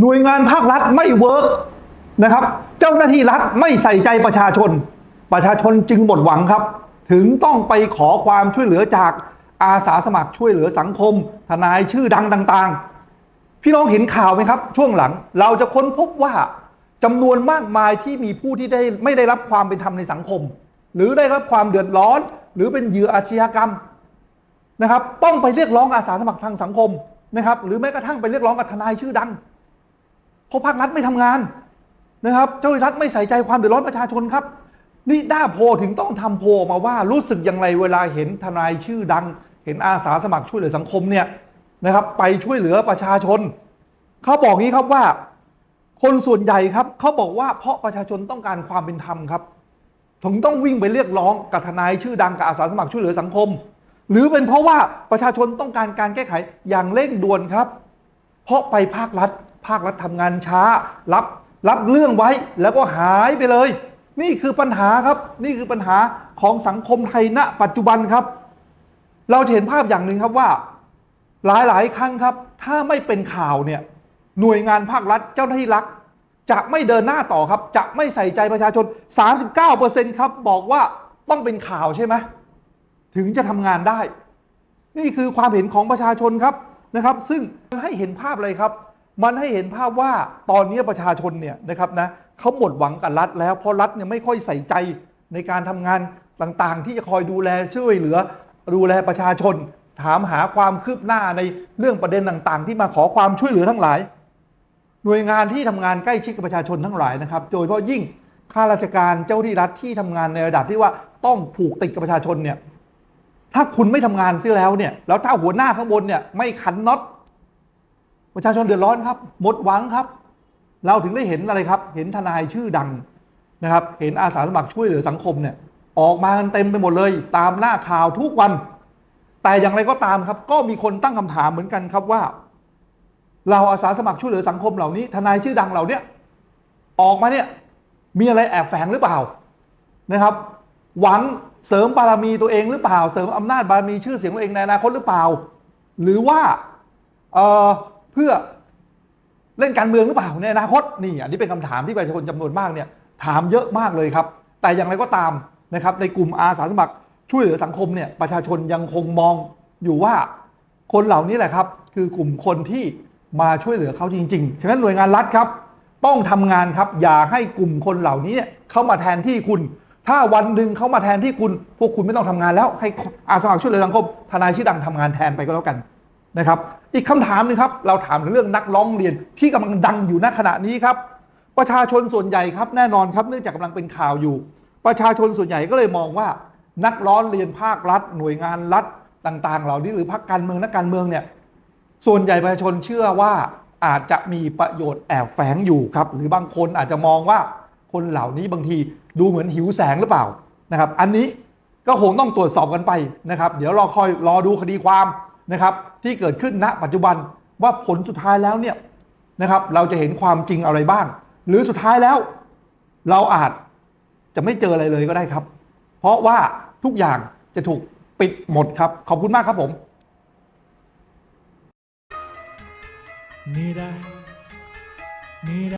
หน่วยงานภาครัฐไม่เวิร์กนะครับ เจ้าหน้าที่รัฐไม่ใส่ใจประชาชน ประชาชนจึงหมดหวังครับ ถึงต้องไปขอความช่วยเหลือจากอาสาสมัครช่วยเหลือสังคม ทนายชื่อดังต่าง ๆ พี่น้องเห็นข่าวไหมครับ ช่วงหลังเราจะค้นพบว่าจำนวนมากมายที่มีผู้ที่ได้ไม่ได้รับความเป็นธรรมในสังคม หรือได้รับความเดือดร้อน หรือเป็นเหยื่ออาชญากรรมนะครับ ต้องไปเรียกร้องอาสาสมัครทางสังคมนะครับ หรือแม้กระทั่งไปเรียกร้องกับทนายชื่อดัง ราะภาครัฐไม่ทำงานนะครับ เจ้าหน้าที่รัฐไม่ใส่ใจความเดือดร้อนประชาชนครับ นี่ด้าโพถึงต้องทำโพมาว่ารู้สึกอย่างไรเวลาเห็นทนายชื่อดัง เห็นอาสาสมัครช่วยเหลือสังคมเนี่ยนะครับไปช่วยเหลือประชาชน เขาบอกงี้ครับว่า คนส่วนใหญ่ครับเขาบอกว่าเพราะประชาชนต้องการความเป็นธรรมครับถึงต้องวิ่งไปเรียกร้องกับทนายชื่อดังกับอาสาสมัครช่วยเหลือสังคม หรือเป็นเพราะว่าประชาชนต้องการการแก้ไขอย่างเร่งด่วนครับ เพราะไปภาครัฐ ภาครัฐทำงานช้า รับรับเรื่องไว้แล้วก็หายไปเลย นี่คือปัญหาครับ นี่คือปัญหาของสังคมไทยณปัจจุบันครับ เราจะเห็นภาพอย่างหนึ่งครับว่า หลายๆ ครั้งครับ ถ้าไม่เป็นข่าวเนี่ยหน่วยงานภาครัฐเจ้าหน้าที่รัฐจะไม่เดินหน้าต่อครับ จะไม่ใส่ใจประชาชน 39%ครับ บอกว่าต้องเป็นข่าวใช่ไหมถึงจะทำงานได้ นี่คือความเห็นของประชาชนครับนะครับ ซึ่งให้เห็นภาพเลยครับ มันให้เห็นภาพว่าตอนนี้ประชาชนเนี่ยนะครับนะเขาหมดหวังกับรัฐแล้วเพราะรัฐเนี่ยไม่ค่อยใส่ใจในการทำงานต่างๆ ที่จะคอยดูแลช่วยเหลือ ดูแลประชาชน ถามหาความคืบหน้าในเรื่องประเด็นต่างๆ ที่มาขอความช่วยเหลือทั้งหลาย หน่วยงานที่ทำงานใกล้ชิดกับประชาชนทั้งหลายนะครับ โดยเฉพาะยิ่งข้าราชการเจ้าหน้าที่รัฐที่ทำงานในระดับที่ว่าต้องผูกติดกับประชาชนเนี่ยถ้าคุณไม่ทำงานเสียแล้วเนี่ยแล้วถ้าหัวหน้าข้างบนเนี่ยไม่ขันน็อต ประชาชนเดือดร้อนครับ หมดหวังครับ เราถึงได้เห็นอะไรครับ เห็นทนายชื่อดังนะครับ เห็นอาสาสมัครช่วยเหลือสังคมเนี่ย ออกมากันเต็มไปหมดเลย ตามหน้าข่าวทุกวัน แต่อย่างไรก็ตามครับ ก็มีคนตั้งคำถามเหมือนกันครับว่า เราอาสาสมัครช่วยเหลือสังคมเหล่านี้ ทนายชื่อดังเหล่านี้ออกมาเนี่ยมีอะไรแอบแฝงหรือเปล่านะครับ หวังเสริมบารมีตัวเองหรือเปล่า เสริมอำนาจบารมีชื่อเสียงตัวเองในอนาคตหรือเปล่า หรือว่าเออ เพื่อเล่นการเมืองหรือเปล่าในอนาคตนี่อันนี้เป็นคำถามที่ประชาชนจำนวนมากเนี่ยถามเยอะมากเลยครับ แต่อย่างไรก็ตามนะครับในกลุ่มอาสาสมัครช่วยเหลือสังคมเนี่ยประชาชนยังคงมองอยู่ว่าคนเหล่านี้แหละครับ คือกลุ่มคนที่มาช่วยเหลือเขาจริงๆ ฉะนั้นหน่วยงานรัฐครับ ต้องทำงานครับ อย่าให้กลุ่มคนเหล่านี้เนี่ยเข้ามาแทนที่คุณ ถ้าวันหนึ่งเขามาแทนที่คุณ พวกคุณไม่ต้องทำงานแล้วให้อาสาสมัครช่วยเหลือสังคมทนายชื่อดังทำงานแทนไปก็แล้วกัน นะครับ อีกคำถามหนึงครับ เราถามถึงเรื่องนักร้องเรียนที่กำลังดังอยู่ณขณะนี้ครับ ประชาชนส่วนใหญ่ครับแน่นอนครับเนื่องจากกำลังเป็นข่าวอยู่ ประชาชนส่วนใหญ่ก็เลยมองว่า นักร้องเรียนภาครัฐ หน่วยงานรัฐต่าง ๆ เหล่านี้หรือพรรคการเมืองนักการเมืองเนี่ยส่วนใหญ่ประชาชนเชื่อว่าอาจจะมีประโยชน์แอบแฝงอยู่ครับ หรือบางคนอาจจะมองว่าคนเหล่านี้บางทีดูเหมือนหิวแสงหรือเปล่านะครับ อันนี้ก็คงต้องตรวจสอบกันไปนะครับ เดี๋ยวรอคอยรอดูคดีความ นะครับที่เกิดขึ้นณปัจจุบันว่าผลสุดท้ายแล้วเนี่ยนะครับเราจะเห็นความจริงอะไรบ้าง หรือสุดท้ายแล้ว เราอาจจะไม่เจออะไรเลยก็ได้ครับ เพราะว่าทุกอย่างจะถูกปิดหมดครับ ขอบคุณมากครับผม Mira, mira.